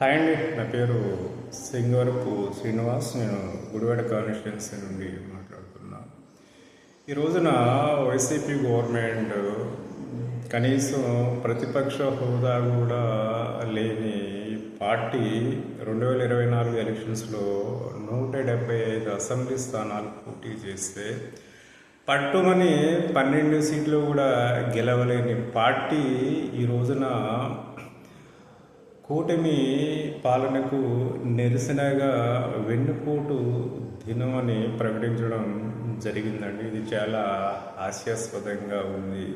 Hi అండి. నా పేరు సింగవరపు శ్రీనివాస్. నేను గుడివాడ కాన్స్టిట్యున్సీ నుండి మాట్లాడుతున్నా. ఈ రోజున వైసీపీ గవర్నమెంట్ కనీసం ప్రతిపక్ష హోదా కూడా లేని పార్టీ రెండు వేల ఇరవై నాలుగు ఎలక్షన్స్లో నూట డెబ్బై ఐదు అసెంబ్లీ స్థానాలు పోటీ చేస్తే పట్టుమని పన్నెండు సీట్లు కూడా గెలవలేని పార్టీ ఈ రోజున కూటమి పాలనకు నిరసనగా వెన్నుపోటు దినమని ప్రకటించడం జరిగిందండి. ఇది చాలా హాస్యాస్పదంగా ఉంది.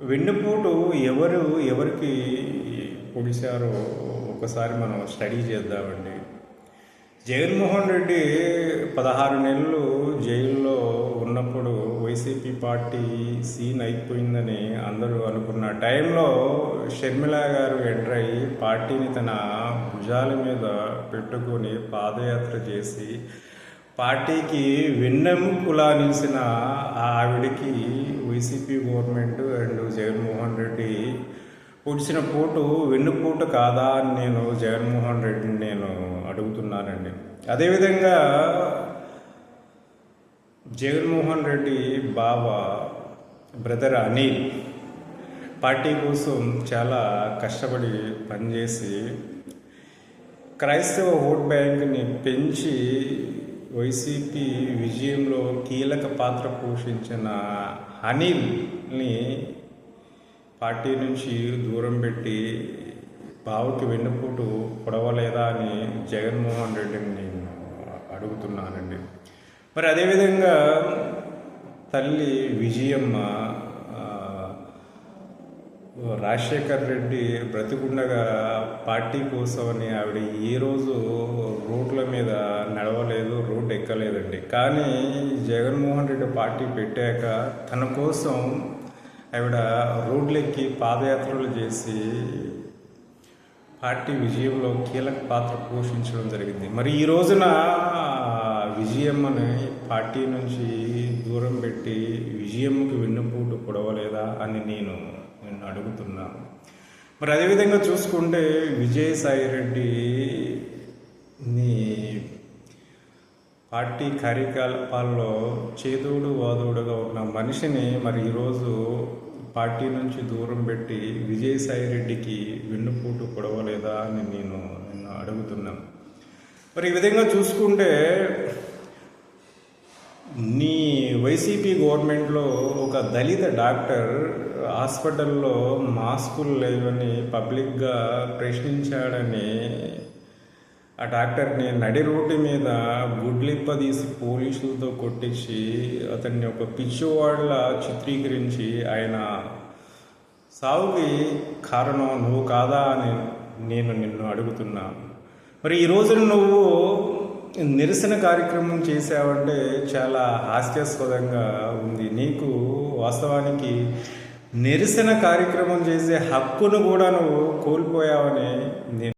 వెన్నుపోటు ఎవరు ఎవరికి పొడిచారో ఒకసారి మనం స్టడీ చేద్దామండి. జగన్మోహన్ రెడ్డి పదహారు నెలలు జైల్లో ఉన్నప్పుడు వైసీపీ పార్టీ సీన్ అయిపోయిందని అందరూ అనుకున్న టైంలో షర్మిల గారు ఎంటర్ అయ్యి పార్టీని తన భుజాల మీద పెట్టుకొని పాదయాత్ర చేసి పార్టీకి వెన్నెముకలా నిలిచిన ఆ ఆవిడకి YCP government and Jaganmohan Reddy పొడిచిన పోటు వెన్నుపోటు కాదా అని నేను జగన్మోహన్ రెడ్డిని నేను అడుగుతున్నానండి. అదేవిధంగా జగన్మోహన్ రెడ్డి బావ బ్రదర్ అనిల్ పార్టీ కోసం చాలా కష్టపడి పనిచేసి క్రైస్తవ ఓట్ బ్యాంక్ని పెంచి వైసీపీ విజయంలో కీలక పాత్ర పోషించిన అనిల్ని పార్టీ నుంచి దూరం పెట్టి బావుకి వెన్నుపోటు పొడవలేదా అని జగన్మోహన్ రెడ్డిని నేను అడుగుతున్నానండి. మరి అదేవిధంగా తల్లి విజయమ్మ రాజశేఖర్ రెడ్డి బ్రతికుండగా పార్టీ కోసమని ఆవిడ ఏ రోజు రోడ్ల మీద నడవలేదు రోడ్డు ఎక్కలేదండి. కానీ జగన్మోహన్ రెడ్డి పార్టీ పెట్టాక తన కోసం ఆవిడ రోడ్లెక్కి పాదయాత్రలు చేసి పార్టీ విజయంలో కీలక పాత్ర పోషించడం జరిగింది. మరి ఈ రోజున విజయమ్మని పార్టీ నుంచి దూరం పెట్టి విజయమ్మకి వెన్నుపూటు పొడవలేదా అని నేను నిన్ను అడుగుతున్నాను మరి అదేవిధంగా చూసుకుంటే విజయసాయి రెడ్డి నీ పార్టీ కార్యకలాపాల్లో చేదోడు వాదోడుగా ఉన్న మనిషిని మరి ఈరోజు పార్టీ నుంచి దూరం పెట్టి విజయసాయి రెడ్డికి వెన్నుపోటు పొడవలేదా అని నేను నిన్ను అడుగుతున్నాను మరి ఈ విధంగా చూసుకుంటే నీ వైసీపీ గవర్నమెంట్లో ఒక దళిత డాక్టర్ హాస్పిటల్లో మాస్కులు లేవని పబ్లిక్గా ప్రశ్నించాడని ఆ డాక్టర్ని నడి రోడ్డు మీద గుడ్లిప్ప తీసి పోలీసులతో కొట్టించి అతన్ని ఒక పిచ్చివాళ్ళ చిత్రీకరించి ఆయన సావుకి కారణం నువ్వు కాదా అని నేను నిన్ను అడుగుతున్నా. మరి ఈ రోజున నువ్వు నిరసన కార్యక్రమం చేసావంటే చాలా హాస్యాస్పదంగా ఉంది. నీకు వాస్తవానికి నిరసన కార్యక్రమం చేసే హక్కును కూడా నువ్వు కోల్పోయావని నేను